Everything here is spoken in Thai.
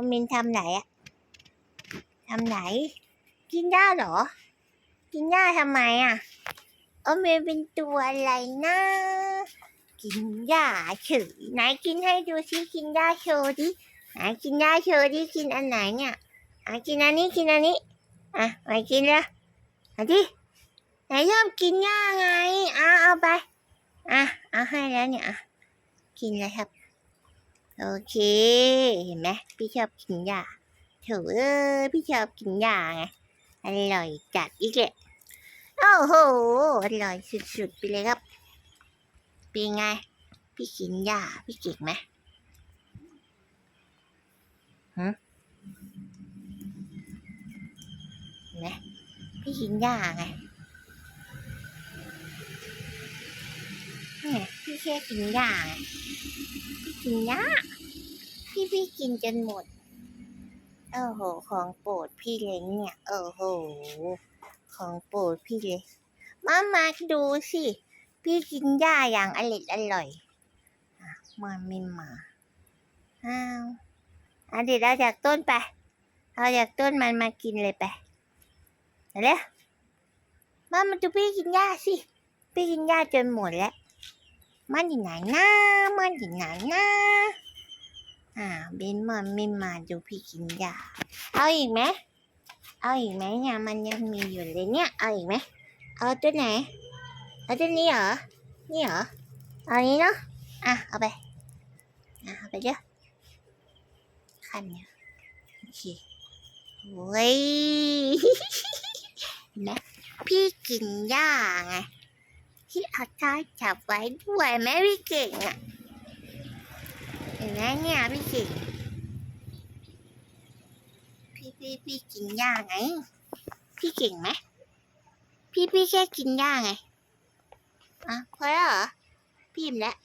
น้องมินทำไหนอะทำไหน กินหญ้าเหรอ กินหญ้าทำไมอะเออมินเป็นตัวอะไรนะกินหญ้าเฉยไหนกินให้ดูซิกินหญ้าโชว์ดิไหนกินหญ้าโชว์ดิกินอันไหนเนี่ยอะกินอันนี้กินอันนี้อะมากินละเอาดิไหนชอบกินหญ้าไงอะเอาไปอะเอาให้แล้วเนี่ยอะกินเลยครับ โอเค เห็นไหมพี่ชอบกินหญ้าเถอะเออพี่ชอบกินหญ้าไงอร่อยจัดอีกเลยโอ้โหอร่อยสุดๆไปเลยครับ เป็นไง พี่กินหญ้าพี่เก่งไหมฮะเห็นไหมพี่กินหญ้าไงเนี่ย พี่แค่กินหญ้างพี่กินหญ้าพี่พี่กินจนหมดโอ้โห ของโปรดพี่เล้งเนี่ยโอ้โห ของโปรดพี่เลยมามาดูสิ พี่กินหญ้าอย่างอร่อยอร่อยมันไม่มาอ้าวอะเดี๋ยวเราจากต้นไปเอาจากต้นมันมากินเลยไปเร็วมามาดูพี่กินหญ้าสิ พี่กินหญ้าจนหมดแล้ว มันอยู่ไหนนะมันอยู่ไหนนะอ่าเบนมันไม่มาดูพี่กินหญ้าเอาอีกไหมเอาอีกไหมเนี่ยมันยังมีอยู่เลยเนี่ยเอาอีกไหมเอาตัวไหนเอาตัวนี้เหรอนี่เหรอเอาอันนี้เนาะอะเอาไปอะเอาไปเดี๋ยวคันเนี่ยโอเคโอ้ยนไหมพี่กินหญ้าไง พี่เอาท้ายจับไว้ด้วยแม่พี่เก่งอะเห็นไหมเนี่ยพี่เก่งพี่พี่พี่กินหญ้าไง พี่เก่งไหมพี่พี่แค่กินหญ้าไงอะพอแล้วเหรอพี่อิ่มแล้ว